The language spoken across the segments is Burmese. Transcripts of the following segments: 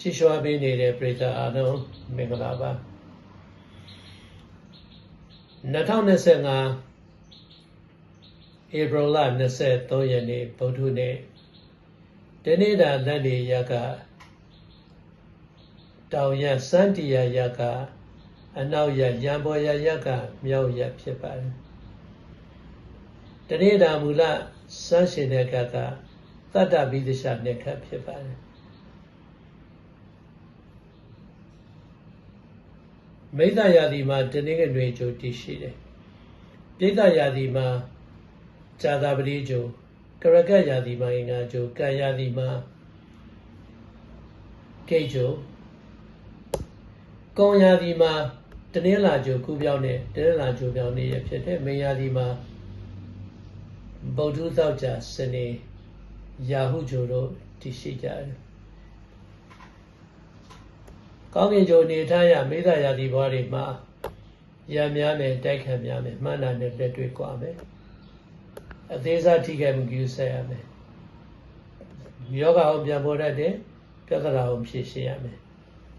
ချီးရွှာပေးနေတဲ့ပရိသတ်အားလုံးမင်္ဂလာပါ2025ဧပြီလ23ရက်နေ့ဗုဒ္ဓနေ့တနေ့တာလက်နေရကတောင်ရစန်းတီယာရကအနောက်ရရံပေါ်ရရကမြောက်ရဖြစ်ပါတယ်တနေ့တာမူလစန်းရှင်တဲ့ကကတတ္တပိသရှနှစ်ခတ်ဖြစ်ပါတယ် မိစ္ဆယာတိမှာတနေ့ကတွင်ကြိုတည်ရှိတယ်ပြိဿယာတိမှာဇာတာပတိကြိုကရကတ်ယာတိမှာအင်္ဂါကြိုကံယာတိမှာကိတ်ကြိုကောင်းယာတိမှာတနင်္လာကြိုခုပြောင်းတဲ့တနင်္လာကြိုပြောင်းနေရဖြစ်တဲ့မင်းယာတိမှာဗုဒ္ဓသောကြစနေယာဟုကြိုတို့တည်ရှိကြတယ် ကောင်းကင်ကြိုနေထားရမိသားယာတိဘွားတွေမှာရံများမယ်တိုက်ခံများမယ်မှန်တာနဲ့လက်တွေ့ကွာမယ်အသေးစားထိခိုက်မှုပြုဆက်ရမယ်ယောဂအောင်ပြန်ပေါ်တတ်တယ်ပြဿနာကိုဖြေရှင်းရမယ်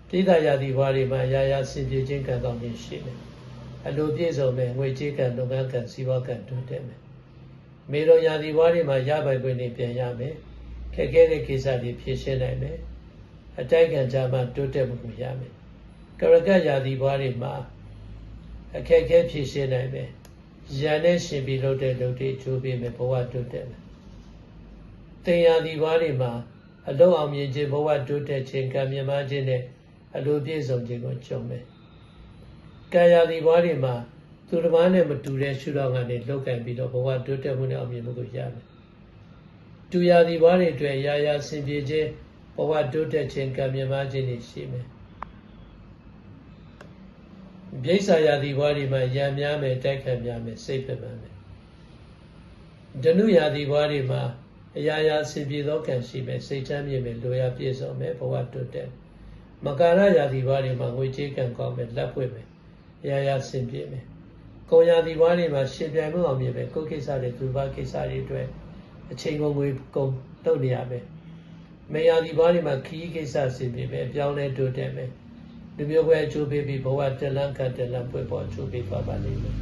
တိဒယာတိဘွားတွေမှာရာရာစင်ပြေခြင်းကံကောင်းခြင်းရှိမယ်အလိုပြည့်စုံမယ်ငွေကြေးကံလုပ်ငန်းကံစီးပွားကံတိုးတက်မယ်မေတော်ယာတိဘွားတွေမှာရပိုင်ခွင့်တွေပြန်ရမယ်ခက်ခဲတဲ့ကိစ္စတွေဖြေရှင်းနိုင်မယ် အတိုက်ခံကြမှာတိုးတက်မှုရမယ်ကရကယာတိဘွားတွေမှာအခက်အခဲဖြေရှင်းနိုင်မယ်ရန်နဲ့ရှင်ပြီးလုပ်တဲ့လုပ်တွေချိုးပေးမယ်ဘဝတိုးတက်မယ်တင်ယာတိဘွားတွေမှာအလုံးအောင်မြင်ခြင်းဘဝတိုးတက်ခြင်းကံမြတ်မာခြင်းနဲ့အလိုပြည့်စုံခြင်းကိုကြုံမယ်ကာယတိဘွားတွေမှာသူတစ်ပါးနဲ့မတူတဲ့ရှုထောင့်ကနေလောက်ကင်ပြီးတော့ဘဝတိုးတက်မှုနဲ့အောင်မြင်မှုကိုရမယ်တူယာတိဘွားတွေအတွက်ရာရာဆင်ပြေခြင်း ဘဝတိုးတက်ခြင်းကံမြတ်မာခြင်းတွေရှိမယ်ပြိဿာယာတိဘွားတွေမှာရံများမယ်တိုက်ခတ်များမယ်စိတ်ပြမှန်မယ်ဒနုယာတိဘွားတွေမှာအရာရာဆင်ပြေသောကံရှိမယ်စိတ်ချမ်းမြေမယ်လိုရာပြည့်စုံမယ်ဘဝတိုးတက်မကာရယာတိဘွားတွေမှာငွေကြေးကံကောင်းမယ်လက်ပွင့်မယ်အရာရာဆင်ပြေမယ်ကိုယာတိဘွားတွေမှာရှင်ပြိုင်မှုအောင်မြင်မယ်ကိုယ်ကိစ္စတွေသူဘာကိစ္စတွေအတွက်အချိန်ကုန်ငွေကုန်တုတ်နေရမယ် မေယာတိဘွားတွေမှာခီးကိစ္စဆင်ပြေမယ်အပြောင်းလဲတိုးတက်မယ်လူမျိုးပွဲအကျိုးပေးပြီးဘဝတလန်းကတလန်းပွေပေါ်အကျိုးပေးသွားပါလိမ့်မယ်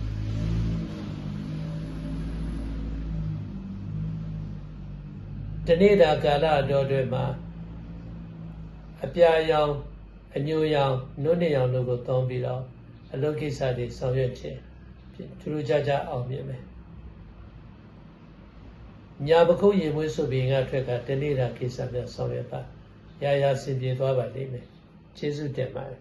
ဒီနေ့တာကာလအတော်တွေမှာအပြာရောင်အညိုရောင်နုနှစ်ရောင်တို့ကိုသုံးပြီးတော့အလုပ်ကိစ္စတွေဆောင်ရွက်ခြင်းထူးထူးခြားခြားအောင်မြင်မယ် ညာပခုတ်ရေမွေးဆိုပြီးငါထွက်ကတနေ့တာကိစ္စများဆောင်ရွက်ပါရာရာစင်ပြေသွားပါလိမ့်မယ်ကျေးဇူးတင်ပါတယ်